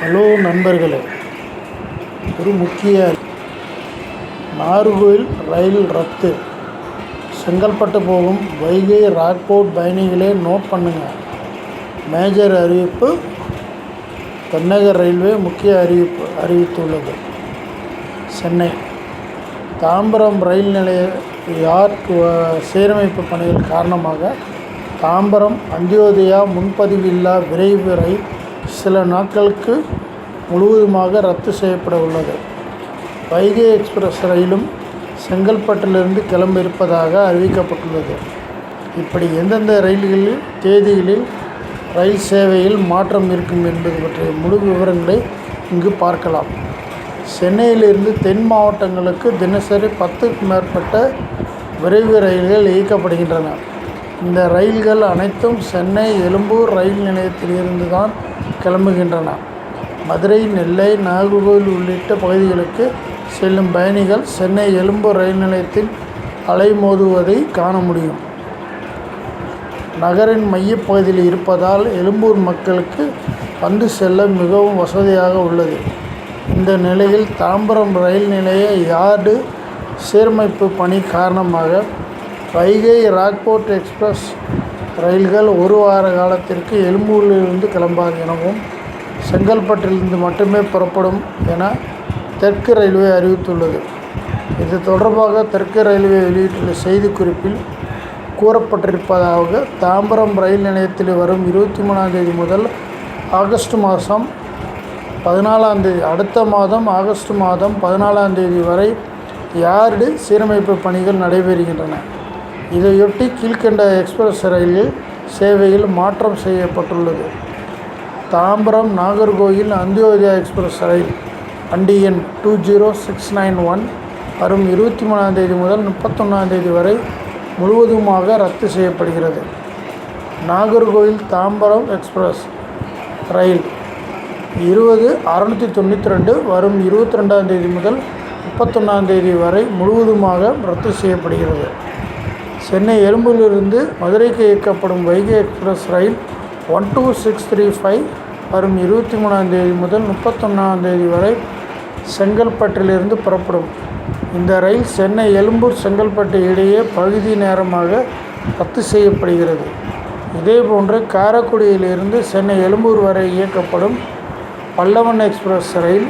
Hello நண்பர்களே. ஒரு முக்கிய நாகர்கோவில் ரயில் ரத்து. செங்கல்பட்டு போகும் வைகை ராக்போர்ட் பயணிகளே நோட் பண்ணுங்கள் மேஜர் அறிவிப்பு தென்னக ரயில்வே முக்கிய அறிவிப்பு அறிவித்துள்ளது. சென்னை. தாம்பரம் ரயில் நிலைய யார்க் சீரமைப்பு பணிகள் காரணமாக தாம்பரம் அந்தியோதயா முன்பதிவில்லா விரைவு ரயில் சில நாட்களுக்கு முழுவதுமாக ரத்து செய்யப்பட உள்ளது வைகை எக்ஸ்பிரஸ் ரயிலும் செங்கல்பட்டிலிருந்து கிளம்ப இருப்பதாக அறிவிக்கப்பட்டுள்ளது. இப்படி எந்தெந்த ரயில்களில் தேதிகளில் ரயில் சேவையில் மாற்றம் இருக்கும் என்பது பற்றிய முழு விவரங்களை இங்கு பார்க்கலாம். சென்னையிலிருந்து தென் மாவட்டங்களுக்கு தினசரி பத்துக்கும் மேற்பட்ட விரைவு ரயில்கள் இயக்கப்படுகின்றன. இந்த ரயில்கள் அனைத்தும் சென்னை எழும்பூர் ரயில் நிலையத்திலிருந்து தான் கிளம்புகின்றன. மதுரை நெல்லை நாகர்கோவில் உள்ளிட்ட பகுதிகளுக்கு செல்லும் பயணிகள் சென்னை எழும்பூர் ரயில் நிலையத்தில் அலைமோதுவதை காண முடியும். நகரின் மையப்பகுதியில் இருப்பதால் எழும்பூர் மக்களுக்கு வந்து செல்ல மிகவும் வசதியாக உள்ளது. இந்த நிலையில் தாம்பரம் ரயில் நிலைய யார்டு சீரமைப்பு பணி காரணமாக வைகை ராக்போர்ட் எக்ஸ்பிரஸ் ரயில்கள் ஒரு வார காலத்திற்கு எழும்பூரிலிருந்து கிளம்பாது எனவும் செங்கல்பட்டிலிருந்து மட்டுமே புறப்படும் என தெற்கு ரயில்வே அறிவித்துள்ளது. இது தொடர்பாக தெற்கு ரயில்வே வெளியிட்டுள்ள செய்திக்குறிப்பில் கூறப்பட்டிருப்பதாக தாம்பரம் ரயில் நிலையத்தில் வரும் இருபத்தி மூணாம் தேதி முதல் ஆகஸ்ட் மாதம் பதினாலாம் தேதி அடுத்த மாதம் ஆகஸ்ட் மாதம் பதினாலாம் தேதி வரை யார்டு சீரமைப்பு பணிகள் நடைபெறுகின்றன. இதையொட்டி கீழ்கண்ட எக்ஸ்பிரஸ் ரயிலில் சேவையில் மாற்றம் செய்யப்பட்டுள்ளது. தாம்பரம் நாகர்கோயில் அந்தியோதயா எக்ஸ்பிரஸ் ரயில் வண்டி எண் two zero six nine one வரும் இருபத்தி மூணாந்தேதி முதல் முப்பத்தொன்னாந்தேதி வரை முழுவதுமாக ரத்து செய்யப்படுகிறது. நாகர்கோயில் தாம்பரம் எக்ஸ்பிரஸ் ரயில் இருபது அறநூற்றி தொண்ணூற்றி ரெண்டு வரும் இருபத்தி ரெண்டாம் தேதி முதல் முப்பத்தொன்னாந்தேதி வரை முழுவதுமாக ரத்து செய்யப்படுகிறது. சென்னை எழும்பூரிலிருந்து மதுரைக்கு இயக்கப்படும் வைகை எக்ஸ்பிரஸ் ரயில் one two six three five வரும் இருபத்தி மூணாம் தேதி முதல் முப்பத்தொன்னாம் தேதி வரை செங்கல்பட்டிலிருந்து புறப்படும். இந்த ரயில் சென்னை எழும்பூர் செங்கல்பட்டு இடையே பகுதி நேரமாக ரத்து செய்யப்படுகிறது. இதேபோன்று காரைக்குடியிலிருந்து சென்னை எழும்பூர் வரை இயக்கப்படும் பல்லவன் எக்ஸ்பிரஸ் ரயில்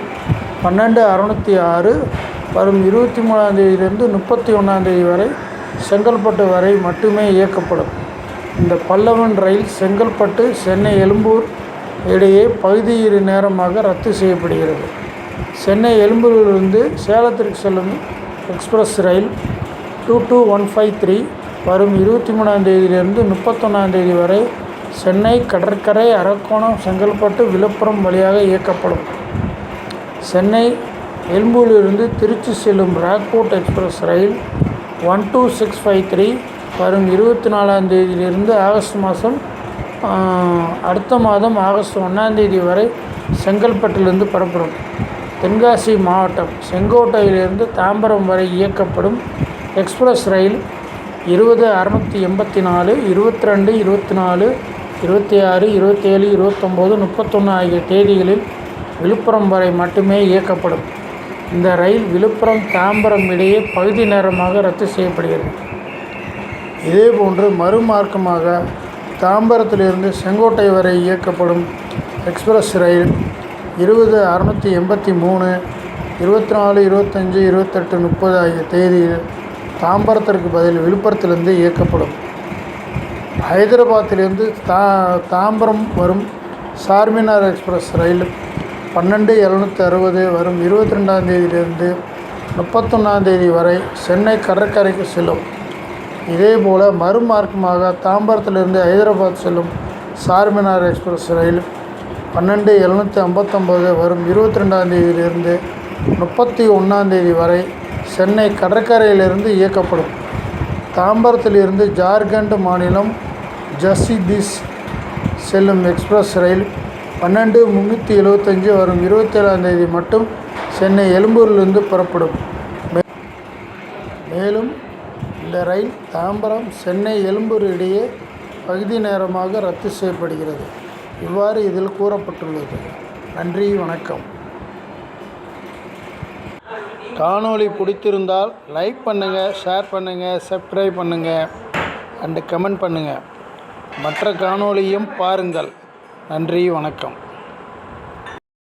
பன்னெண்டு அறுநூற்றி ஆறு வரும் இருபத்தி மூணாம் தேதியிலிருந்து முப்பத்தி ஒன்றாம் தேதி வரை செங்கல்பட்டு வரை மட்டுமே இயக்கப்படும். இந்த பல்லவன் ரயில் செங்கல்பட்டு சென்னை எழும்பூர் இடையே பகுதி இரு நேரமாக ரத்து செய்யப்படுகிறது. சென்னை எழும்பூரிலிருந்து சேலத்திற்கு செல்லும் எக்ஸ்பிரஸ் ரயில் two two one five three வரும் இருபத்தி மூணாம் தேதியிலிருந்து முப்பத்தொன்னாம் தேதி வரை சென்னை கடற்கரை அரக்கோணம் செங்கல்பட்டு விழுப்புரம் வழியாக இயக்கப்படும். சென்னை எழும்பூரிலிருந்து திருச்சி செல்லும் ராக்போர்ட் எக்ஸ்பிரஸ் ரயில் one two six five three வரும் இருபத்தி நாலாம் தேதியிலிருந்து ஆகஸ்ட் மாதம் அடுத்த மாதம் ஆகஸ்ட் ஒன்றாந்தேதி வரை செங்கல்பட்டிலிருந்து புறப்படும். தென்காசி மாவட்டம் செங்கோட்டையிலிருந்து தாம்பரம் வரை இயக்கப்படும் எக்ஸ்பிரஸ் ரயில் இருபது அறநூற்றி எண்பத்தி நாலு இருபத்தி ரெண்டு இருபத்தி நாலு இருபத்தி ஆறு இருபத்தேழு இருபத்தொம்போது முப்பத்தொன்று ஆகிய தேதிகளில் விழுப்புரம் வரை மட்டுமே இயக்கப்படும். இந்த ரயில் விழுப்புரம் தாம்பரம் இடையே பகுதி நேரமாக ரத்து செய்யப்படுகிறது. இதேபோன்று மறுமார்க்கமாக தாம்பரத்திலிருந்து செங்கோட்டை வரை இயக்கப்படும் எக்ஸ்பிரஸ் ரயில் இருபது அறநூற்றி எண்பத்தி மூணு இருபத்தி நாலு இருபத்தஞ்சி இருபத்தெட்டு முப்பது ஆகிய தேதியில் தாம்பரத்திற்கு பதில் விழுப்புரத்திலிருந்து இயக்கப்படும். ஹைதராபாத்திலிருந்து தா தாம்பரம் வரும் சார்மினார் எக்ஸ்பிரஸ் ரயில் பன்னெண்டு எழுநூற்றி அறுபது வரும் இருபத்தி ரெண்டாம் தேதியிலிருந்து முப்பத்தொன்னாம் தேதி வரை சென்னை கடற்கரைக்கு செல்லும். இதேபோல் மறுமார்க்கமாக தாம்பரத்திலிருந்து ஹைதராபாத் செல்லும் சார்மினார் எக்ஸ்பிரஸ் ரயில் பன்னெண்டு எழுநூற்றி ஐம்பத்தொம்போது வரும் இருபத்தி ரெண்டாம் தேதியிலிருந்து முப்பத்தி ஒன்றாம் தேதி வரை சென்னை கடற்கரையிலிருந்து இயக்கப்படும். தாம்பரத்திலிருந்து ஜார்க்கண்ட் மாநிலம் ஜசிதிஸ் செல்லும் எக்ஸ்பிரஸ் ரயில் பன்னெண்டு முந்நூற்றி எழுபத்தஞ்சு வரும் இருபத்தேழாம் தேதி மட்டும் சென்னை எழும்பூரிலிருந்து புறப்படும். மேலும் இந்த ரயில் தாம்பரம் சென்னை எழும்பூர் இடையே பகுதி நேரமாக ரத்து செய்யப்படுகிறது. இவ்வாறு இதில் கூறப்பட்டுள்ளது. நன்றி வணக்கம். காணொளி பிடித்திருந்தால் லைக் பண்ணுங்கள் ஷேர் பண்ணுங்கள் சப்ஸ்கிரைப் பண்ணுங்கள் அண்டு கமெண்ட் பண்ணுங்கள் மற்ற காணொளியும் பாருங்கள். நன்றி வணக்கம்.